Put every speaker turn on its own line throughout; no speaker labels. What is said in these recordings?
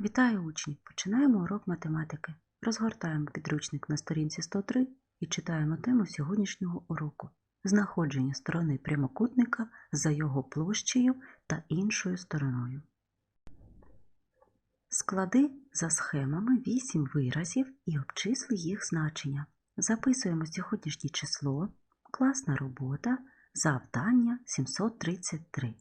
Вітаю учні! Починаємо урок математики. Розгортаємо підручник на сторінці 103 і читаємо тему сьогоднішнього уроку знаходження сторони прямокутника за його площею та іншою стороною. Склади за схемами 8 виразів і обчисли їх значення. Записуємо сьогоднішнє число, класна робота, завдання 733.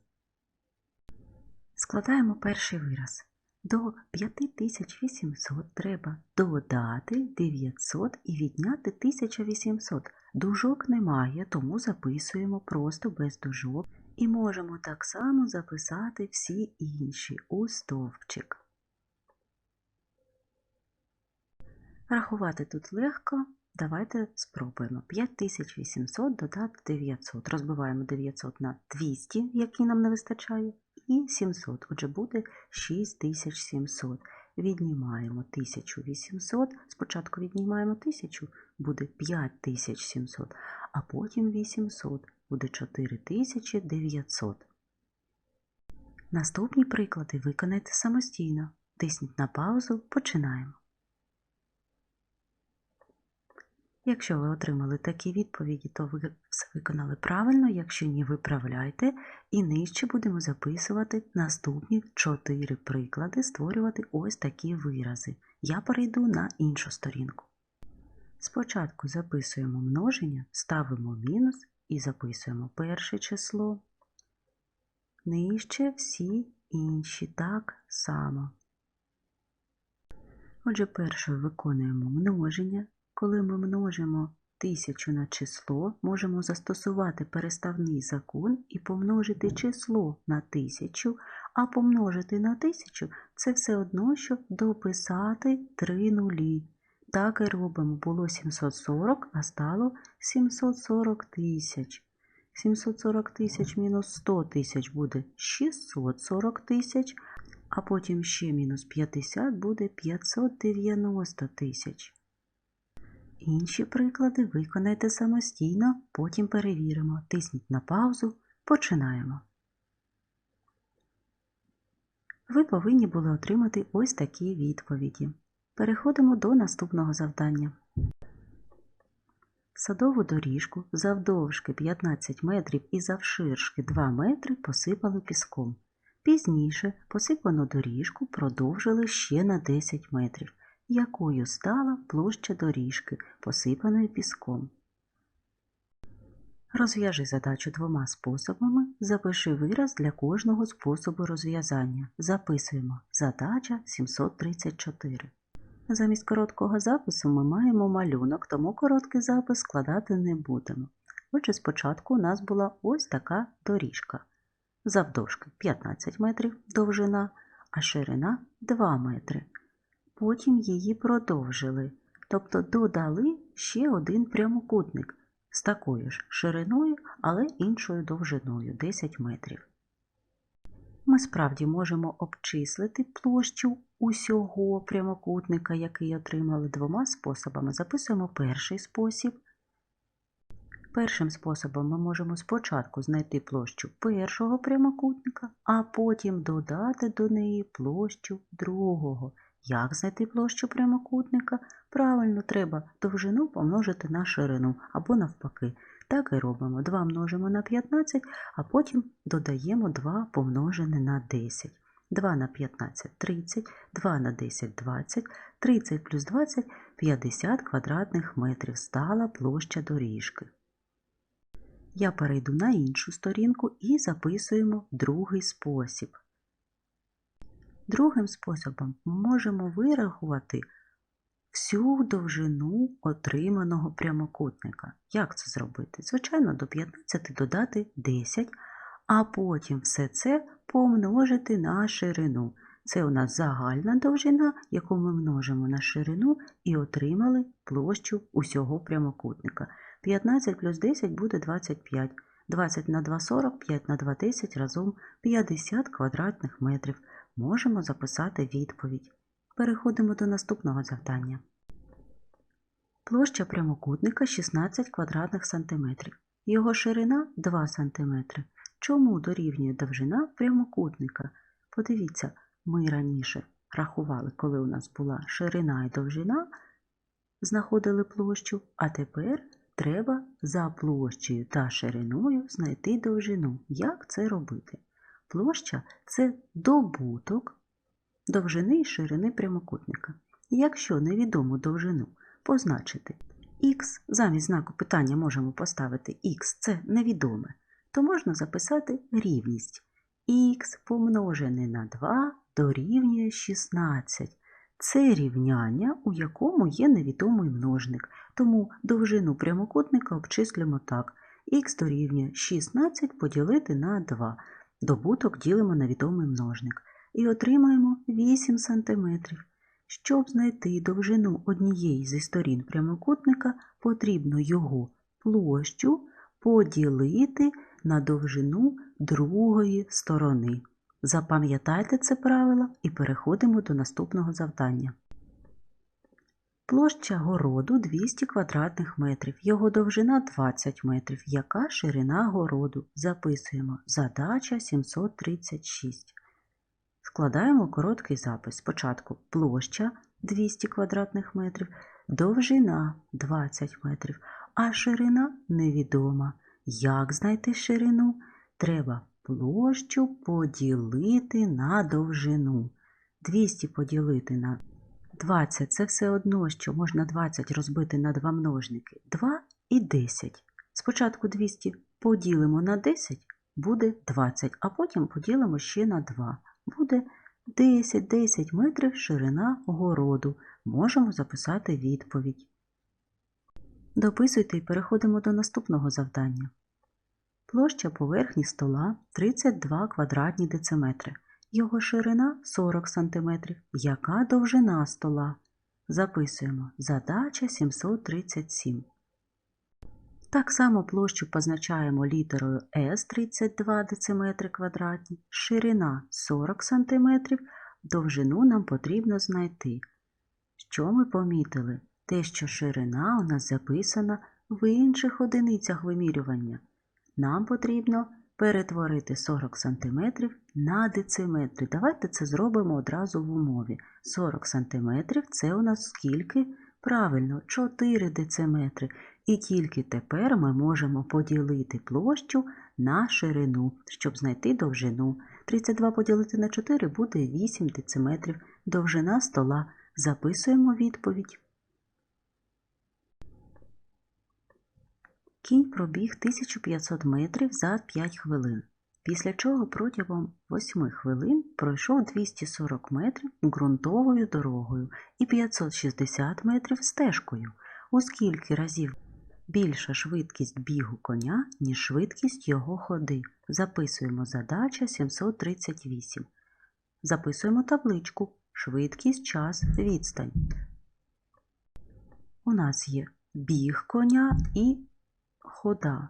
Складаємо перший вираз. До 5800 треба додати 900 і відняти 1800. Дужок немає, тому записуємо просто без дужок і можемо так само записати всі інші у стовпчик. Рахувати тут легко. Давайте спробуємо. 5800 додати 900. Розбиваємо 900 на 200, який нам не вистачає, і 700. Отже, буде 6700. Віднімаємо 1800. Спочатку віднімаємо 1000, буде 5700, а потім 800, буде 4900. Наступні приклади виконайте самостійно. Тисніть на паузу, починаємо. Якщо ви отримали такі відповіді, то ви все виконали правильно, якщо ні, виправляйте. І нижче будемо записувати наступні 4 приклади, створювати ось такі вирази. Я перейду на іншу сторінку. Спочатку записуємо множення, ставимо мінус і записуємо перше число. Нижче всі інші так само. Отже, перше виконуємо множення. Коли ми множимо тисячу на число, можемо застосувати переставний закон і помножити число на тисячу, а помножити на тисячу це все одно, що дописати три нулі. Так і робимо. Було 740, а стало 740 тисяч. 740 тисяч мінус 100 тисяч буде 640 тисяч, а потім ще мінус 50 буде 590 тисяч. Інші приклади виконайте самостійно, потім перевіримо. Тисніть на паузу. Починаємо. Ви повинні були отримати ось такі відповіді. Переходимо до наступного завдання. Садову доріжку завдовжки 15 метрів і завширшки 2 метри посипали піском. Пізніше посипану доріжку продовжили ще на 10 метрів якою стала площа доріжки, посипаної піском. Розв'яжи задачу двома способами, запиши вираз для кожного способу розв'язання. Записуємо задача 734. Замість короткого запису ми маємо малюнок, тому короткий запис складати не будемо. Отже, спочатку у нас була ось така доріжка. Завдовжки 15 метрів довжина, а ширина 2 метри. Потім її продовжили, тобто додали ще один прямокутник з такою ж шириною, але іншою довжиною 10 метрів. Ми справді можемо обчислити площу усього прямокутника, який отримали двома способами. Записуємо перший спосіб. Першим способом ми можемо спочатку знайти площу першого прямокутника, а потім додати до неї площу другого. Як знайти площу прямокутника? Правильно, треба довжину помножити на ширину або навпаки. Так і робимо. 2 множимо на 15, а потім додаємо 2 помножене на 10. 2 на 15 30, 2 на 10 20, 30 плюс 20 50 квадратних метрів стала площа доріжки. Я перейду на іншу сторінку і записуємо другий спосіб. Другим способом можемо вирахувати всю довжину отриманого прямокутника. Як це зробити? Звичайно, до 15 додати 10, а потім все це помножити на ширину. Це у нас загальна довжина, яку ми множимо на ширину і отримали площу усього прямокутника. 15 плюс 10 буде 25. 20 на 2 – 40, 5 на 2 – 10, разом 50 квадратних метрів можемо записати відповідь. Переходимо до наступного завдання. Площа прямокутника 16 квадратних сантиметрів. Його ширина 2 см. Чому дорівнює довжина прямокутника? Подивіться, ми раніше рахували, коли у нас була ширина і довжина, знаходили площу, а тепер треба за площею та шириною знайти довжину. Як це робити? Площа це добуток довжини і ширини прямокутника. Якщо невідому довжину позначити х, замість знаку питання можемо поставити х це невідоме, то можна записати рівність х помножене на 2 дорівнює 16. Це рівняння, у якому є невідомий множник, тому довжину прямокутника обчислюємо так. х дорівнює 16 поділити на 2. Добуток ділимо на відомий множник. І отримаємо 8 см. Щоб знайти довжину однієї зі сторін прямокутника, потрібно його площу поділити на довжину другої сторони. Запам'ятайте це правило і переходимо до наступного завдання. Площа городу 200 квадратних метрів, його довжина 20 метрів. Яка ширина городу? Записуємо. Задача 736. Складаємо короткий запис. Спочатку площа 200 квадратних метрів, довжина 20 метрів, а ширина невідома. Як знайти ширину? Треба площу поділити на довжину. 200 поділити на 20 це все одно, що можна 20 розбити на два множники. 2 і 10. Спочатку 200 поділимо на 10, буде 20, а потім поділимо ще на 2. Буде 10-10 метрів ширина городу. Можемо записати відповідь. Дописуйте і переходимо до наступного завдання. Площа поверхні стола 32 квадратні дециметри. Його ширина 40 см. Яка довжина стола? Записуємо. Задача 737. Так само площу позначаємо літерою S 32 дециметри квадратні, ширина 40 см, довжину нам потрібно знайти. Що ми помітили? Те, що ширина у нас записана в інших одиницях вимірювання. Нам потрібно перетворити 40 см на дециметри. Давайте це зробимо одразу в умові. 40 см це у нас скільки? Правильно, 4 дециметри. І тільки тепер ми можемо поділити площу на ширину, щоб знайти довжину. 32 поділити на 4 буде 8 дециметрів. Довжина стола. Записуємо відповідь. Кінь пробіг 1500 метрів за 5 хвилин, після чого протягом 8 хвилин пройшов 240 метрів ґрунтовою дорогою і 560 метрів стежкою, у скільки разів більша швидкість бігу коня, ніж швидкість його ходи. Записуємо задача 738. Записуємо табличку швидкість, час, відстань. У нас є біг коня і хода.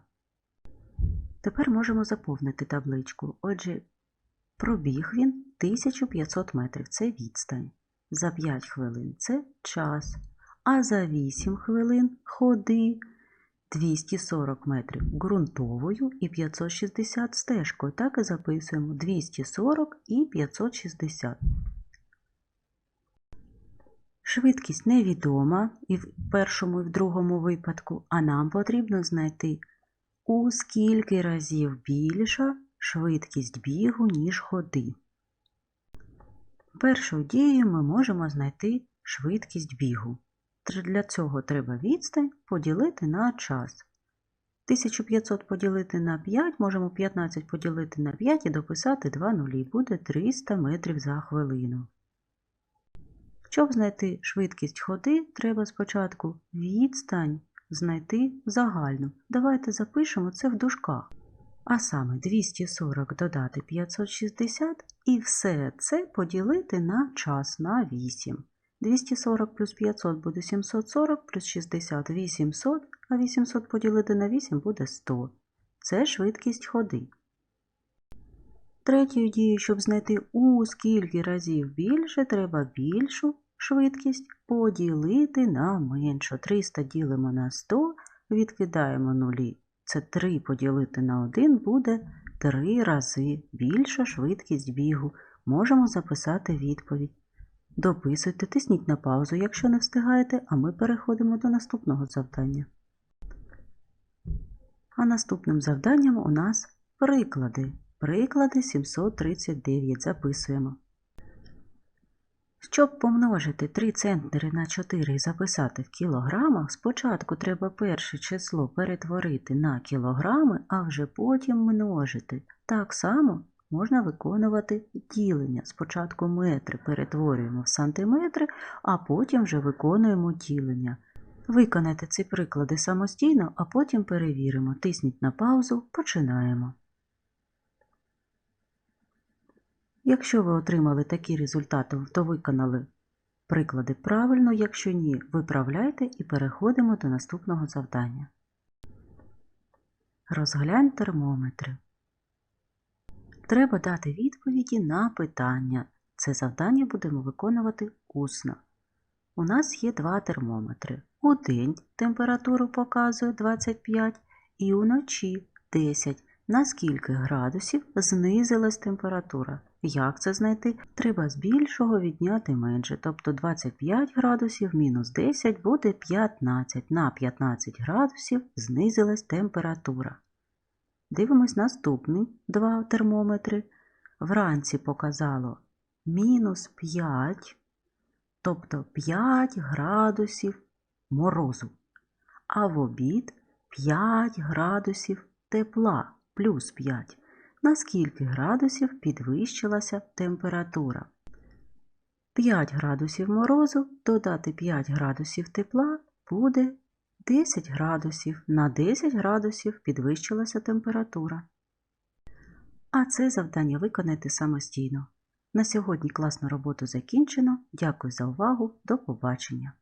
Тепер можемо заповнити табличку. Отже, пробіг він 1500 метрів це відстань. За 5 хвилин це час. А за 8 хвилин ходи 240 метрів ґрунтовою і 560 стежкою. Так і записуємо 240 і 560. Швидкість невідома і в першому і в другому випадку, а нам потрібно знайти, у скільки разів більша швидкість бігу, ніж ходи. Першою дією ми можемо знайти швидкість бігу. Для цього треба відстань поділити на час. 1500 поділити на 5, можемо 15 поділити на 5 і дописати 2 нулі. Буде 300 метрів за хвилину. Щоб знайти швидкість ходи, треба спочатку відстань знайти загальну. Давайте запишемо це в дужках. А саме 240 додати 560 і все це поділити на час на 8. 240 плюс 500 буде 740, плюс 60 800, а 800 поділити на 8 буде 100. Це швидкість ходи. Третьою дією, щоб знайти у скільки разів більше, треба більшу швидкість поділити на меншу. 300 ділимо на 100, відкидаємо нулі. Це 3 поділити на 1 буде 3 рази більша швидкість бігу. Можемо записати відповідь. Дописуйте, тисніть на паузу, якщо не встигаєте, а ми переходимо до наступного завдання. А наступним завданням у нас приклади. Приклади 739 записуємо. Щоб помножити 3 центнери на 4 і записати в кілограмах, спочатку треба перше число перетворити на кілограми, а вже потім множити. Так само можна виконувати ділення. Спочатку метри перетворюємо в сантиметри, а потім вже виконуємо ділення. Виконайте ці приклади самостійно, а потім перевіримо. Тисніть на паузу, починаємо. Якщо ви отримали такі результати, то виконали приклади правильно, якщо ні, виправляйте і переходимо до наступного завдання. Розглянь термометри. Треба дати відповіді на питання. Це завдання будемо виконувати усно. У нас є два термометри. У день температуру показує 25 і уночі 10. На скільки градусів знизилась температура? Як це знайти? Треба з більшого відняти менше, тобто 25 градусів мінус 10 буде 15. На 15 градусів знизилась температура. Дивимось наступні два термометри. Вранці показало мінус 5, тобто 5 градусів морозу, а в обід 5 градусів тепла плюс 5. На скільки градусів підвищилася температура? 5 градусів морозу додати 5 градусів тепла буде 10 градусів. На 10 градусів підвищилася температура. А це завдання виконайте самостійно. На сьогодні класну роботу закінчено. Дякую за увагу. До побачення!